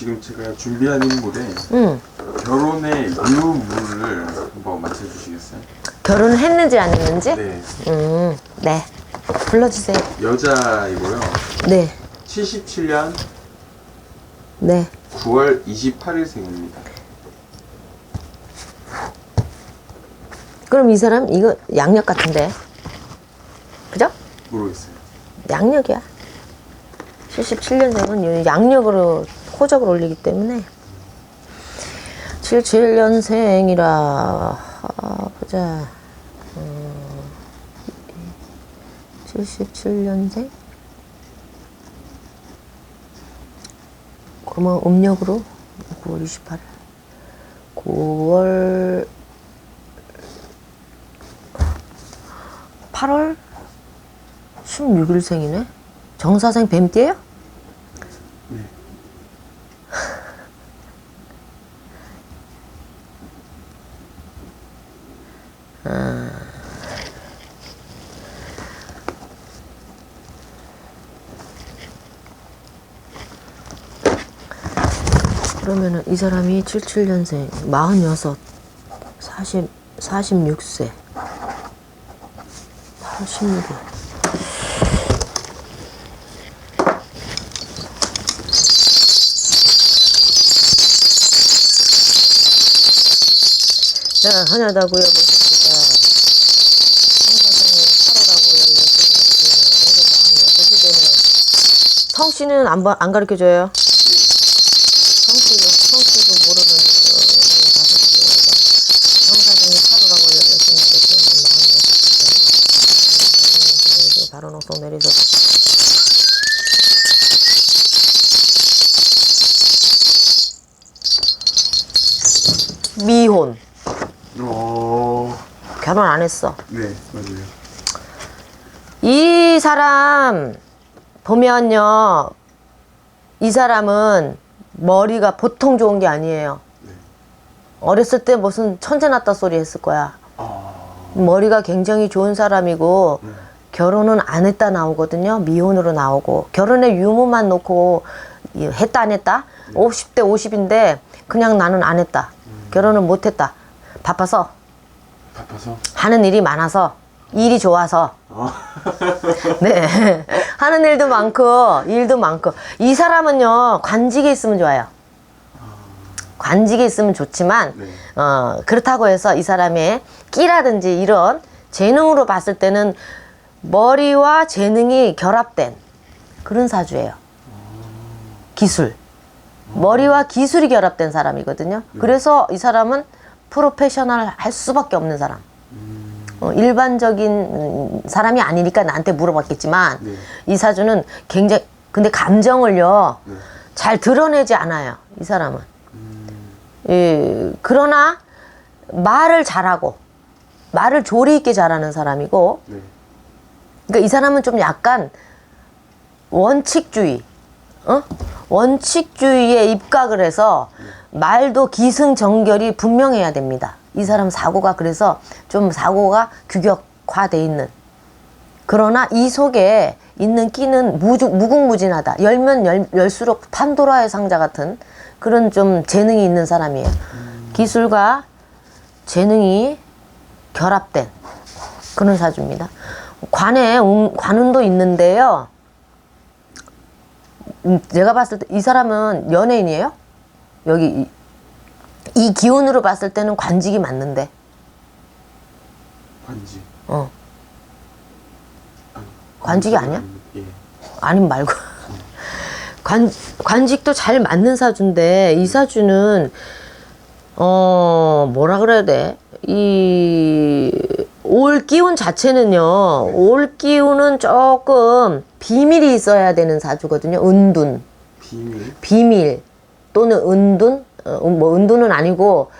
네. 지금 제가 준비한 인물의 응. 결혼의 유무를 한번 맞춰주시겠어요? 결혼했는지 안 했는지? 네. 음, 네. 불러주세요. 여자이고요. 네. 77년 네. 9월 28일생입니다. 그럼 이 사람, 이거 양력 같은데. 그죠? 모르겠어요. 양력이야. 77년생은 양력으로 호적을 올리기 때문에. 77년생이라, 아, 보자. 어, 77년생? 그러면 음력으로 9월 28일. 9월 8월 16일생이네. 정사생 뱀띠예요? 그러면은 이 사람이 77년생, 46, 40, 46세. 8월 16일. 자, 하나다고요, 보십시다. 성사생이 8월하고 16년, 오늘 46이 되네요. 성씨는 안, 봐- 안 가르쳐줘요? 미혼. 어, 결혼 안 했어. 네, 맞아요. 이 사람 보면요. 이 사람은 머리가 보통 좋은 게 아니에요. 네. 어렸을 때 무슨 천재 났다 소리 했을 거야. 아, 머리가 굉장히 좋은 사람이고 네. 결혼은 안 했다 나오거든요. 미혼으로 나오고 결혼의 유무만 놓고 이 했다 안 했다. 50대 50인데 그냥 나는 안 했다. 결혼을 못 했다. 바빠서 바빠서. 하는 일이 많아서 일이 좋아서 아, 네. 하는 일도 많고, 일도 많고. 이 사람은요, 관직에 있으면 좋아요. 관직에 있으면 좋지만, 네. 어, 그렇다고 해서 이 사람의 끼라든지 이런 재능으로 봤을 때는 머리와 재능이 결합된 그런 사주예요. 기술. 머리와 기술이 결합된 사람이거든요. 그래서 이 사람은 프로페셔널 할 수밖에 없는 사람. 어, 일반적인 음, 사람이 아니니까 나한테 물어봤겠지만 네. 이 사주는 굉장히 근데 감정을요 네. 잘 드러내지 않아요 이 사람은 예, 그러나 말을 잘하고 말을 조리 있게 잘하는 사람이고 네. 그러니까 이 사람은 좀 약간 원칙주의, 어? 원칙주의에 입각을 해서 말도 기승전결이 분명해야 됩니다. 이 사람 사고가 그래서 좀 사고가 규격화돼 있는. 그러나 이 속에 있는 끼는 무주, 무궁무진하다. 열면 열, 열수록 판도라의 상자 같은 그런 좀 재능이 있는 사람이에요. 기술과 재능이 결합된 그런 사주입니다. 관에 운- 관운도 있는데요. 음, 제가 봤을 때 이 사람은 연예인이에요? 여기 이, 이 기운으로 봤을 때는 관직이 맞는데. 관지. 어. 아니, 관직이 아니야? 예. 아님 말고. 관, 관직도 잘 맞는 사주인데, 이 사주는, 어, 뭐라 그래야 돼? 이, 올 기운 자체는요, 올 기운은 조금 비밀이 있어야 되는 사주거든요. 은둔. 비밀. 비밀 또는 은둔 어, 뭐 은둔은 아니고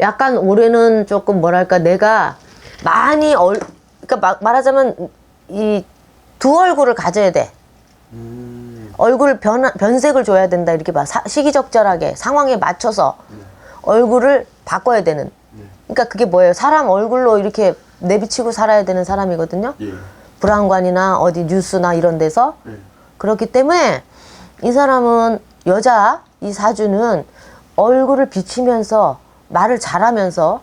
약간 올해는 조금 뭐랄까 내가 많이 얼 그러니까 마- 말하자면 이 두 얼굴을 가져야 돼 음, 얼굴 변 변색을 줘야 된다 이렇게 봐 사- 시기적절하게 상황에 맞춰서 얼굴을 바꿔야 되는 네. 그러니까 그게 뭐예요 사람 얼굴로 이렇게 내비치고 살아야 되는 사람이거든요 예. 불안관이나 어디 뉴스나 이런 데서 네. 그렇기 때문에 이 사람은 여자 이 사주는 얼굴을 비치면서 말을 잘하면서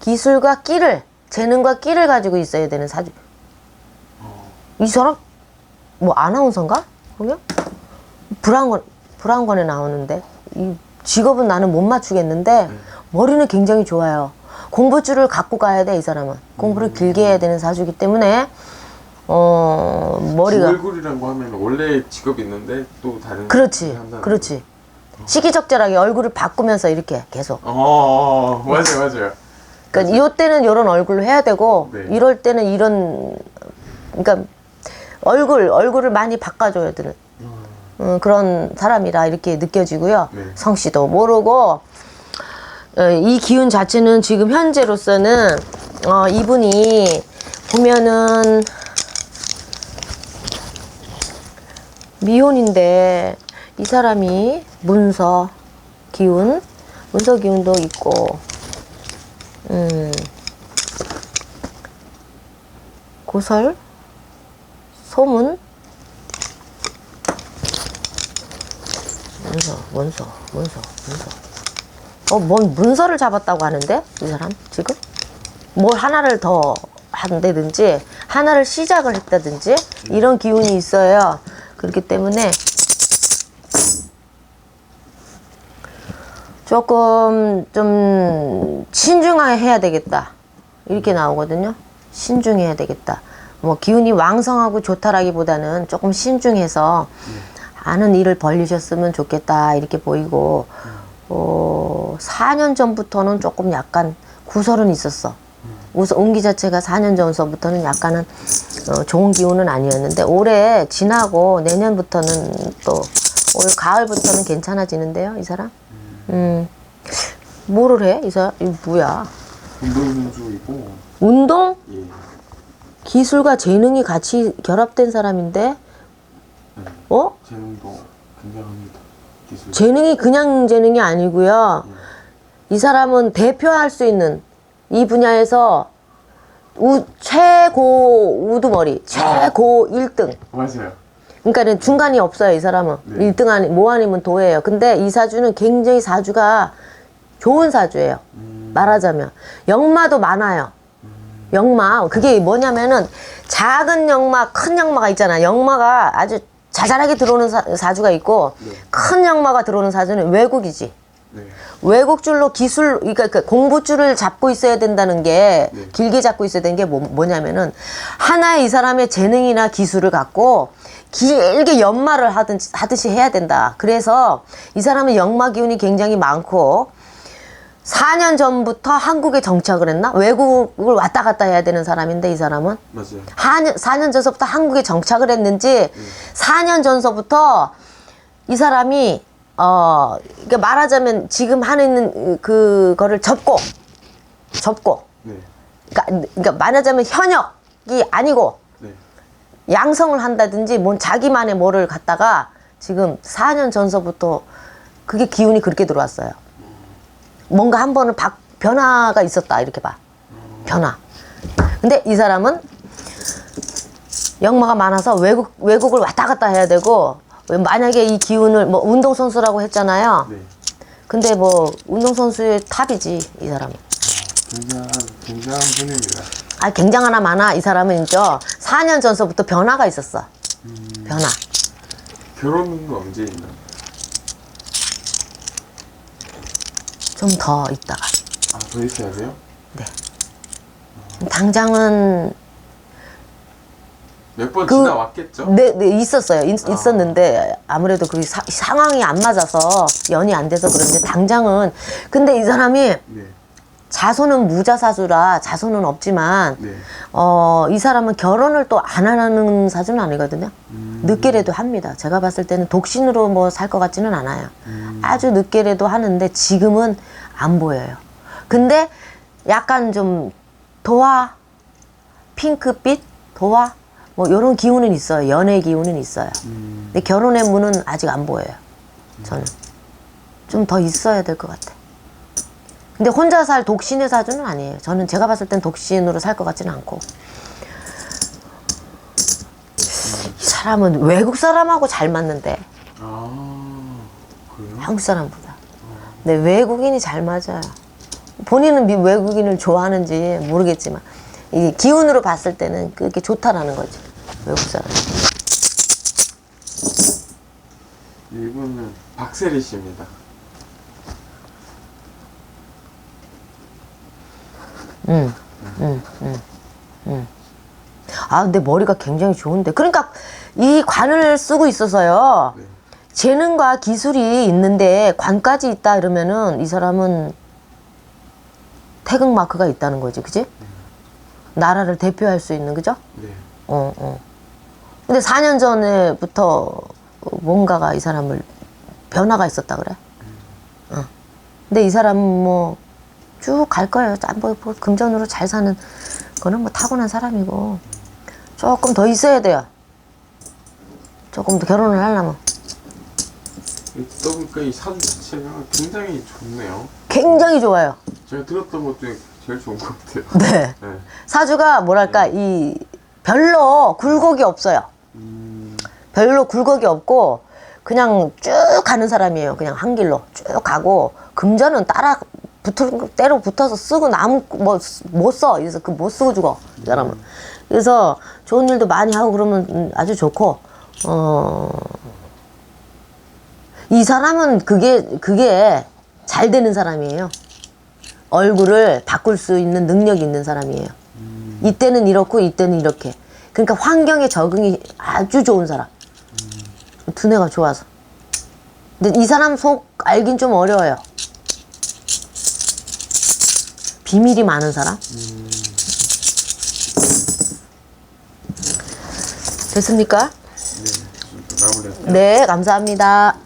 기술과 끼를 재능과 끼를 가지고 있어야 되는 사주. 이 사람 뭐 아나운서인가? 그러면 브라운관 브라운관에 나오는데 이 직업은 나는 못 맞추겠는데 머리는 굉장히 좋아요. 공부줄을 갖고 가야 돼 이 사람은 공부를 길게 해야 되는 사주기 때문에 어 머리가 얼굴이라고 하면 원래 직업이 있는데 또 다른 그렇지 한다는 그렇지 시기적절하게 얼굴을 바꾸면서 이렇게 계속 거. 어, 맞아요, 맞아요. 그러니까 이럴 때는 이런 얼굴로 해야 되고 네. 이럴 때는 이런 그러니까 얼굴 얼굴을 많이 바꿔줘야 되는 음, 그런 사람이라 이렇게 느껴지고요. 네. 성씨도 모르고 어, 이 기운 자체는 지금 현재로서는 어, 이분이 보면은 미혼인데 이 사람이 문서 기운 문서 기운도 있고 음, 고설 소문 문서 문서 문서 문서 어 뭔 문서를 잡았다고 하는데? 이 사람? 지금? 뭘 하나를 더 한다든지 하나를 시작을 했다든지 이런 기운이 있어요. 그렇기 때문에 조금 좀 신중해야 되겠다. 이렇게 나오거든요. 신중해야 되겠다. 뭐 기운이 왕성하고 좋다라기보다는 조금 신중해서 하는 일을 벌리셨으면 좋겠다. 이렇게 보이고 어, 4년 전부터는 조금 약간 구설은 있었어. 우선 운기 자체가 4년 전서부터는 약간은 어, 좋은 기운은 아니었는데 올해 지나고 내년부터는 또 올 가을부터는 괜찮아지는데요 이 사람? 음. 뭐를 해? 이 사람 이거 뭐야? 운동선수이고, 운동? 예. 기술과 재능이 같이 결합된 사람인데? 어? 재능도 굉장합니다. 기술. 재능이 그냥 재능이 아니고요. 이 사람은 대표할 수 있는 이 분야에서 우, 최고 우두머리 최고 1등. 맞아요. 그러니까는 중간이 없어요 이 사람은. 네. 일 1등 아니 뭐 아니면 도예요. 근데 이 사주는 굉장히 사주가 좋은 사주예요. 음. 말하자면. 역마도 많아요. 역마. 그게 뭐냐면은 작은 역마 큰 역마가 있잖아 역마가 아주 자잘하게 들어오는 사, 사주가 있고 네. 큰 역마가 들어오는 사주는 외국이지 네. 외국 줄로 기술, 그러니까 그 공부 줄을 잡고 있어야 된다는 게 네. 길게 잡고 있어야 되는 게 뭐, 뭐냐면은 하나의 이 사람의 재능이나 기술을 갖고 길게 연마를 하듯이, 하듯이 해야 된다. 그래서 이 사람은 역마 기운이 굉장히 많고 4년 전부터 한국에 정착을 했나? 외국을 왔다 갔다 해야 되는 사람인데 이 사람은 맞아요. 4년, 4년 전서부터 한국에 정착을 했는지 4년 전서부터 이 사람이 어 그러니까 말하자면 지금 하는 그거를 접고 접고 네. 그러니까, 그러니까 말하자면 현역이 아니고 네. 양성을 한다든지 뭔 자기만의 뭐를 갖다가 지금 4년 전서부터 그게 기운이 그렇게 들어왔어요. 뭔가 한 번은 박, 변화가 있었다 이렇게 봐. 변화. 근데 이 사람은 역마가 많아서 외국 외국을 왔다 갔다 해야 되고 만약에 이 기운을 뭐 운동 선수라고 했잖아요. 네. 근데 뭐 운동 선수의 탑이지 이 사람은. 굉장한, 굉장한 분입니다. 아 굉장하나 많아 이 사람은 이제 4년 전서부터 변화가 있었어. 변화. 결혼은 언제 있나? 좀 더 있다가. 아, 더 있어야 돼요? 당장은 몇 번 그- 지나왔겠죠? 네, 네 있었어요. 있, 있었는데 아무래도 그 사- 상황이 안 맞아서 연이 안 돼서 그런데 당장은 근데 이 사람이 네. 자손은 무자사주라 자손은 없지만 네. 어, 이 사람은 결혼을 또 안 하는 사주는 아니거든요. 음. 늦게라도 합니다. 제가 봤을 때는 독신으로 뭐 살 것 같지는 않아요. 음. 아주 늦게라도 하는데 지금은 안 보여요. 근데 약간 좀 도화, 핑크빛, 도화, 뭐 이런 기운은 있어요. 연애 기운은 있어요. 음. 근데 결혼의 문은 아직 안 보여요. 저는 좀 더 있어야 될 것 같아. 근데 혼자 살 독신의 사주는 아니에요. 저는 제가 봤을 땐 독신으로 살 것 같지는 않고. 이 사람은 외국 사람하고 잘 맞는데 아. 그래요? 한국 사람보다. 근데 외국인이 잘 맞아요. 본인은 미- 외국인을 좋아하는지 모르겠지만 이 기운으로 봤을 때는 그게 좋다라는 거지 외국 사람. 이분은 박세리 씨입니다. 응, 응, 응, 응. 아 근데 머리가 굉장히 좋은데 그러니까 이 관을 쓰고 있어서요. 네. 재능과 기술이 있는데 관까지 있다 이러면은 이 사람은 태극 마크가 있다는 거지, 그지? 나라를 대표할 수 있는 그죠? 네. 어, 어. 근데 4년 전에부터 뭔가가 이 사람을 변화가 있었다 그래. 어. 근데 이 사람 뭐 쭉 갈 거예요. 짠, 뭐, 뭐 금전으로 잘 사는 거는 뭐 타고난 사람이고 조금 더 있어야 돼요. 조금 더 결혼을 하려면 이 듣다 보니까 이 사주 자체가 굉장히 좋네요. 굉장히 좋아요. 제가 들었던 것 중에 제일 좋은 것 같아요. 네. 네. 사주가 뭐랄까 이 별로 굴곡이 없어요. 음, 별로 굴곡이 없고 그냥 쭉 가는 사람이에요. 그냥 한 길로 쭉 가고 금전은 따라 붙을 때로 붙어서 쓰고 남은 뭐못 써. 그래서 그 못 쓰고 죽어. 이 사람은. 그래서 좋은 일도 많이 하고 그러면 음, 아주 좋고 어. 이 사람은 그게 그게 잘 되는 사람이에요. 얼굴을 바꿀 수 있는 능력이 있는 사람이에요. 이때는 이렇고 이때는 이렇게. 그러니까 환경에 적응이 아주 좋은 사람. 두뇌가 좋아서. 근데 이 사람 속 알긴 좀 어려워요. 비밀이 많은 사람? 됐습니까? 네. 네, 감사합니다.